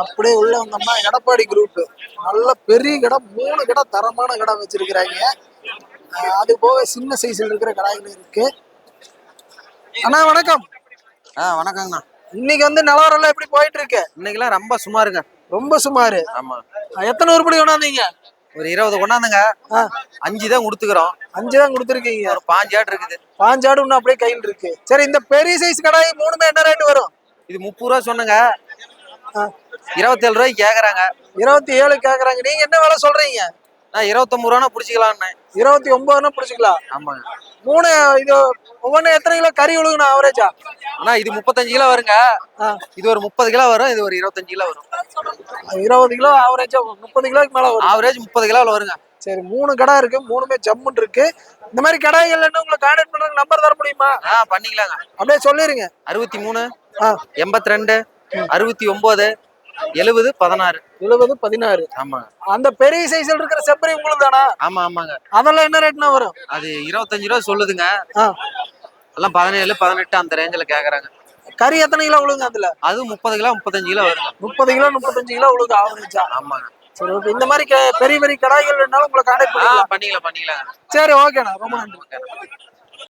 அப்படியே உள்ள வந்தோம்னா எடப்பாடி குரூப் நல்ல பெரிய கடை மூணு கடை தரமான கடை வச்சிருக்கிறாங்க. அது போக சின்ன சைஸ்ல இருக்கிற கடாய்கள் இருக்கு. அண்ணா வணக்கம். ஆ வணக்கங்கண்ணா. இன்னைக்கு வந்து நிலவரம் எல்லாம் எப்படி போயிட்டு இருக்கு இன்னைக்கெல்லாம் ரொம்ப சுமாருங்க. ரொம்ப சுமாரு. ஆமா. எத்தனை உருப்படி கொண்டாந்தீங்க? ஒரு இருபது கொண்டாந்துங்க. அஞ்சு தான் கொடுத்துக்கிறோம். அஞ்சு தான் கொடுத்துருக்கீங்க. ஒரு பாஞ்சு ஆடு இருக்குது. பாஞ்சாடு இன்னும் அப்படியே கையில் இருக்கு. சரி இந்த பெரிய சைஸ் கடாய் மூணுமே என்ன ரேட் வரும்? இது முப்பது ரூபா சொன்னங்க. இருபத்தேழு ரூபாய்க்கு கேக்குறாங்க. இருபத்தி ஏழு கேக்குறாங்க. நீங்க என்ன விலை சொல்றீங்க? நான் இருபத்தொம்பது ரூபா பிடிச்சிக்கலான்னு இருபத்தி ஒன்பதுன்னா பிடிச்சிக்கலாம். ஆமாங்க. மூணு இது ஒவ்வொன்று எத்தனை கிலோ கறி விழுகணும் ஆவரேஜா ஆனா இது முப்பத்தஞ்சு கிலோ வருங்க. இது ஒரு முப்பது கிலோ வரும் இது ஒரு இருபத்தஞ்சு கிலோ வரும். இருபது கிலோ ஆவரேஜா முப்பது கிலோக்கு மேல வரும். ஆவரேஜ் முப்பது கிலோவில் வருங்க. சரி மூணு கடை இருக்கு. மூணுமே ஜம்முன் இருக்கு. இந்த மாதிரி கடைகள் என்ன உங்களை கான்டாக்ட் பண்றதுக்கு நம்பர் தர முடியுமா? ஆ பண்ணிக்கலாங்க. அப்படியே சொல்லிருங்க. அறுபத்தி மூணு ஆ. எண்பத்தி ரெண்டு அறுபத்தி ஒன்பது எழுபது பதினாறு. எழுபது பதினாறு. ஆமாங்க அந்த பெரிய சைஸ்ல இருக்கிற செப்பரி உங்களுக்கு தானா ஆமா ஆமாங்க. அதெல்லாம் என்ன ரேட்னா வரும்? அது இருபத்தஞ்சு ரூபா சொல்லுதுங்க. எல்லாம் பதினேழு பதினெட்டு அந்த ரேஞ்சில் கேக்குறாங்க. கறி எத்தனை கிலோ விழுங்க அதுல? அது முப்பது கிலோ முப்பத்தஞ்சு கிலோ வருங்க. முப்பது கிலோ முப்பத்தஞ்சு கிலோ விழுங்க ஆவரேஜா ஆமாங்க. சரி ஓகே இந்த மாதிரி பெரிய பெரிய கடாய்கள் வேணாலும் உங்களை கான்டாக்ட் ஆ பண்ணலாம் பண்ணிக்கலாம் பண்ணிக்கலாம். சரி ஓகேண்ணா ரொம்ப நன்றி.